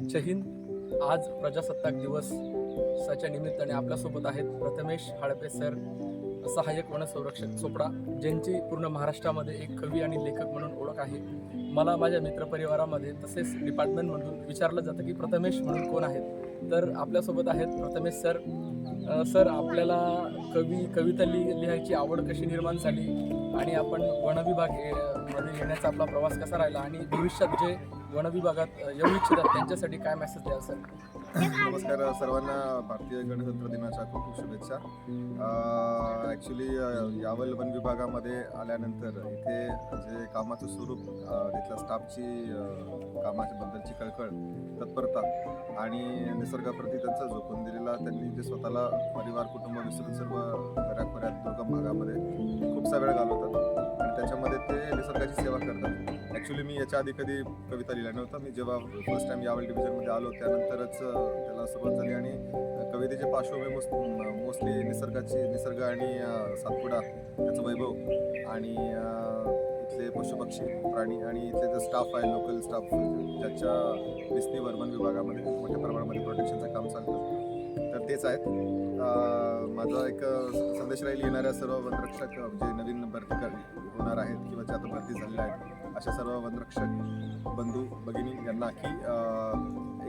जय हिंद. आज प्रजासत्ताक दिवसाच्या निमित्ताने आपल्यासोबत आहेत प्रथमेश हाडपे सर सहाय्यक वनसंरक्षक चोपडा ज्यांची पूर्ण महाराष्ट्रामध्ये एक कवी आणि लेखक म्हणून ओळख आहे. मला माझ्या मित्रपरिवारामध्ये तसेच डिपार्टमेंटमधून विचारलं जातं की प्रथमेश म्हणून कोण आहेत? तर आपल्यासोबत आहेत प्रथमेश सर. सर आपल्याला कवी कविता लि लिहायची आवड कशी निर्माण झाली? आणि आपण वनविभागमध्ये येण्याचा आपला प्रवास कसा राहिला? आणि भविष्यात जे वनविभागात अ, येऊ इच्छितात त्यांच्यासाठी काय मेसेज द्याल सर नमस्कार सर्वांना भारतीय गणतंत्र दिनाच्या खूप खूप शुभेच्छा. ॲक्च्युली यावल वन विभागामध्ये आल्यानंतर इथे जे कामाचं स्वरूप तिथल्या स्टाफची कामाच्या बद्दलची कळकळ तत्परता आणि निसर्गाप्रती त्यांचा झोकून दिलेला त्यांनी जे स्वतःला परिवार कुटुंब विसरून सर्व घराखोऱ्यात दुर्गम भागामध्ये खूपसा वेळ घालवतात आणि त्याच्यामध्ये ते निसर्गाची सेवा करतात. ॲक्च्युली मी याच्या आधी कधी कविता लिहिल्या नव्हता. मी जेव्हा फर्स्ट टाइम यावल डिव्हिजनमध्ये आलो त्यानंतरच त्याला सुरुवात झाली आणि कवितेचे पार्श्वभूमी मोस्ट मोस्टली निसर्गाची निसर्ग आणि सातपुडा त्याचं वैभव आणि इथले पशुपक्षी प्राणी आणि इथले जे स्टाफ आहे लोकल स्टाफ ज्याच्या विस्तीवर वन विभागामध्ये मोठ्या प्रमाणामध्ये प्रोटेक्शनचं काम चालतं. तर तेच आहेत. माझा एक संदेश राहील येणाऱ्या सर्व वनरक्षक जे नवीन भरती होणार आहेत किंवा ज्या आता भरती झालेल्या आहेत अशा सर्व वनरक्षक बंधू भगिनी यांना की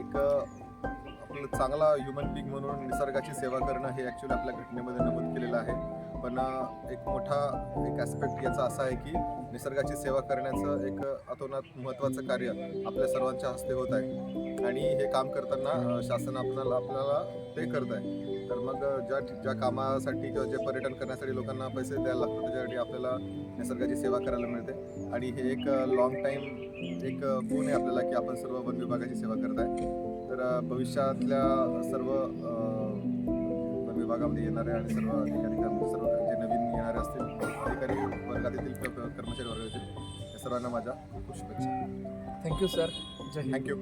एक आपलं चांगला ह्युमन बिंग म्हणून निसर्गाची सेवा करणं हे ॲक्च्युली आपल्या घटनेमध्ये नमूद केलेलं आहे. पण एक मोठा एक ॲस्पेक्ट याचा असा आहे की निसर्गाची सेवा करण्याचं एक अतोनात महत्त्वाचं कार्य आपल्या सर्वांच्या हस्ते होत आहे. आणि हे काम करताना शासन आपल्याला आपल्याला ते करत आहे. तर मग ज्या ज्या कामासाठी किंवा जे पर्यटन करण्यासाठी लोकांना पैसे द्यायला लागतात त्याच्यासाठी आपल्याला निसर्गाची सेवा करायला मिळते. आणि हे एक लॉंग टाईम एक गुण आहे आपल्याला की आपण सर्व वन विभागाची सेवा करत आहे. तर भविष्यातल्या सर्व विभागामध्ये येणारे आणि सर्व अधिकारी सर्व जे नवीन येणारे असतील अधिकारी वर्गातील कर्मचारी वर्ग येतील या सर्वांना माझ्या खूप शुभेच्छा. थँक्यू सर जय थँक्यू